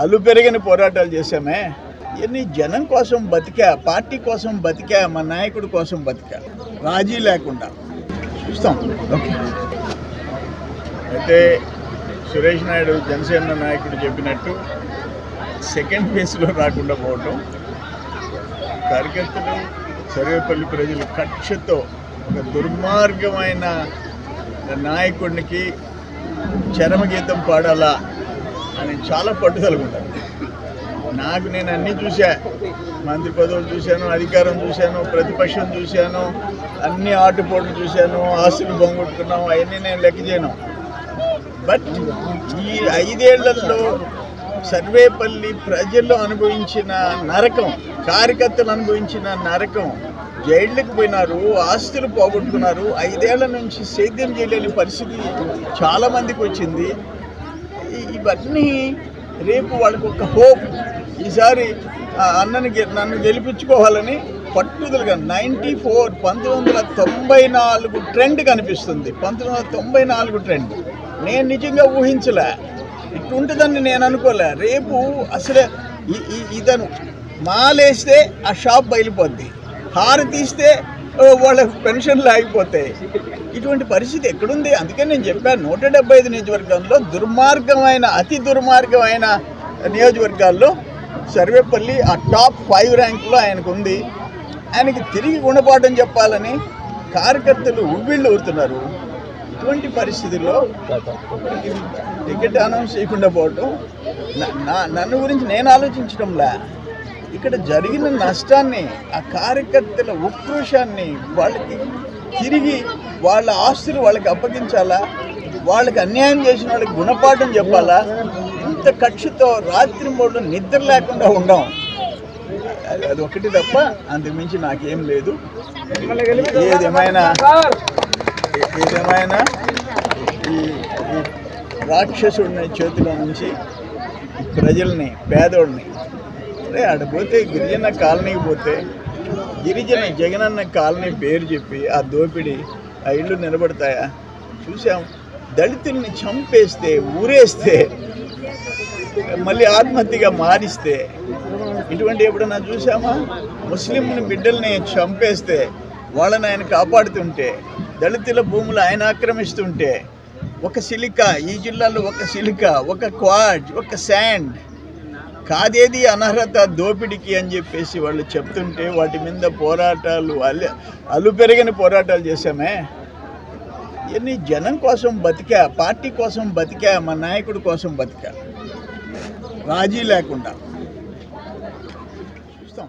అల్లు పెరిగిన పోరాటాలు చేశామే. ఇవన్నీ జనం కోసం బతికా పార్టీ కోసం బతికా మా నాయకుడి కోసం బతికా? రాజీ లేకుండా. చూస్తాం. ఓకే. అయితే సురేష్ నాయుడు జనసేన నాయకుడు చెప్పినట్టు సెకండ్ ఫేజ్లో రాకుండా పోవటం కార్యకర్తలు సర్వేపల్లి ప్రజలు కక్షతో ఒక దుర్మార్గమైన నాయకుడికి చరమగీతం పాడాలా? అని చాలా పట్టుదల నాకు నేను అన్నీ చూశా మంత్రి పదవులు చూశాను అధికారం చూశాను ప్రతిపక్షం చూశాను అన్ని ఆటుపోట్లు చూశాను ఆస్తులు బొంగొట్టుకున్నాం అవన్నీ నేను లెక్క చేయను. బట్ ఈ ఐదేళ్ళలో సర్వేపల్లి ప్రజలు అనుభవించిన నరకం కార్యకర్తలు అనుభవించిన నరకం జైళ్ళకి పోయినారు ఆస్తులు పోగొట్టుకున్నారు ఐదేళ్ళ నుంచి సేద్యం చేయలేని పరిస్థితి చాలామందికి వచ్చింది. ఇవన్నీ రేపు వాళ్ళకి ఒక హోప్. ఈసారి అన్నని నన్ను గెలిపించుకోవాలని పట్టుదలగా నైంటీ ఫోర్ పంతొమ్మిది వందల తొంభై నాలుగు ట్రెండ్ కనిపిస్తుంది. పంతొమ్మిది వందల తొంభై నాలుగు ట్రెండ్. నేను నిజంగా ఊహించలే. ఇట్టుంటుందని నేను అనుకోలే. రేపు అసలే ఈ- ఇతను మాలేస్తే ఆ షాప్ బయలుపోద్ది. హారు తీస్తే వాళ్ళ పెన్షన్లు ఆగిపోతాయి ఇటువంటి పరిస్థితి ఎక్కడుంది? అందుకే నేను చెప్పాను నూట డెబ్బై ఐదు నియోజకవర్గంలో దుర్మార్గమైన అతి దుర్మార్గమైన నియోజకవర్గాల్లో సర్వేపల్లి ఆ టాప్ ఫైవ్ ర్యాంకులో ఆయనకు ఉంది. ఆయనకి తిరిగి గుణపాఠం చెప్పాలని కార్యకర్తలు ఉవ్విళ్ళు ఊరుతున్నారు. ఇటువంటి పరిస్థితుల్లో టికెట్ అనౌన్స్ చేయకుండా పోవటం నా- నన్ను గురించి నేను ఆలోచించడంలా ఇక్కడ జరిగిన నష్టాన్ని ఆ కార్యకర్తల ఉక్రోషాన్ని వాళ్ళకి తిరిగి వాళ్ళ ఆస్తులు వాళ్ళకి అప్పగించాలా? వాళ్ళకి అన్యాయం చేసిన వాళ్ళకి గుణపాఠం చెప్పాలా? ఇంత కక్షతో రాత్రి మూడు నిద్ర లేకుండా ఉండం. అది- అది ఒకటి తప్ప అంతకుమించి నాకేం లేదు. ఏదేమైనా ఏదేమైనా ఈ రాక్షసుడిని చేతిలో నుంచి ప్రజల్ని పేదోడిని అరే ఆడ పోతే గిరిజన కాలనీకి పోతే గిరిజన జగనన్న కాలనీ పేరు చెప్పి ఆ దోపిడి ఆ ఇళ్ళు నిలబడతాయా? చూసాం దళితుల్ని చంపేస్తే ఊరేస్తే మళ్ళీ ఆత్మహత్యగా మారిస్తే ఇటువంటి ఎప్పుడన్నా చూసామా ముస్లింని బిడ్డల్ని చంపేస్తే వాళ్ళని ఆయన కాపాడుతుంటే దళితుల భూములు ఆయన ఆక్రమిస్తుంటే ఒక సిలిక ఈ జిల్లాలో ఒక సిలిక ఒక క్వాడ్ ఒక శాండ్ కాదేది అనర్హత దోపిడికి అని చెప్పేసి వాళ్ళు చెప్తుంటే వాటి మీద పోరాటాలు అల్లు అల్లు పెరిగిన పోరాటాలు చేశామే. ఇవన్నీ జనం కోసం బతికా పార్టీ కోసం బతికా మా నాయకుడి కోసం బతికా. రాజీ లేకుండా చూస్తాం